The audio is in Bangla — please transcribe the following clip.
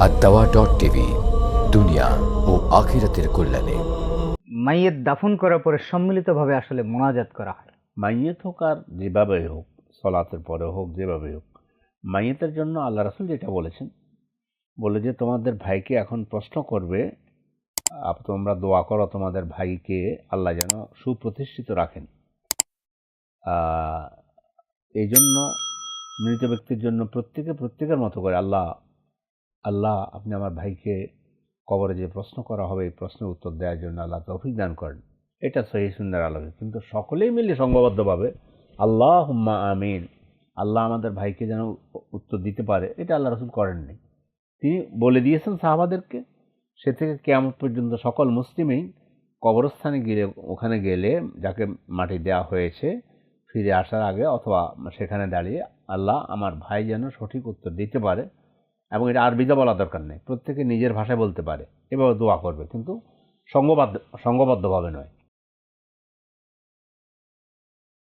আর দাওয়া ডট টিভি দুনিয়া ও আখিরাতের কল্যাণে। মাইয়ের দাফন করার পরে সম্মিলিতভাবে আসলে মোনাজাত করা হয়। মাইয়েত হোক আর যেভাবে হোক সলাতের পরে হোক যেভাবে হোক মাইয়েতের জন্য আল্লাহ রাসুল যেটা বলেছেন বলে যে তোমাদের ভাইকে এখন প্রশ্ন করবে আপ- তোমরা দোয়া করো তোমাদের ভাইকে আল্লাহ যেন সুপ্রতিষ্ঠিত রাখেন। এই জন্য মৃত ব্যক্তির জন্য প্রত্যেকে প্রত্যেকের মতো করে আল্লাহ আল্লাহ, আপনি আমার ভাইকে কবরে যে প্রশ্ন করা হবে, এই প্রশ্নের উত্তর দেওয়ার জন্য আল্লাহ তৌফিক দান করেন। এটা সহি সুন্দর আলোকে। কিন্তু সকলেই মিলে সংঘবদ্ধভাবে আল্লাহ হুম্মা আমিন, আল্লাহ আমাদের ভাইকে যেন উত্তর দিতে পারে, এটা আল্লাহ রসুল করেননি। তিনি বলে দিয়েছেন সাহাবাদেরকে, সে থেকে কেয়ামত পর্যন্ত সকল মুসলিমেই কবরস্থানে গেলে ওখানে গেলে যাকে মাটি দেওয়া হয়েছে, ফিরে আসার আগে অথবা সেখানে দাঁড়িয়ে আল্লাহ আমার ভাই যেন সঠিক উত্তর দিতে পারে। এবং এটা আরবিতে বলা দরকার নেই। প্রত্যেকে নিজের ভাষায় বলতে পারে। এভাবে দোয়া করবে। কিন্তু সঙ্গবদ্ধ সঙ্গবদ্ধভাবে নয়।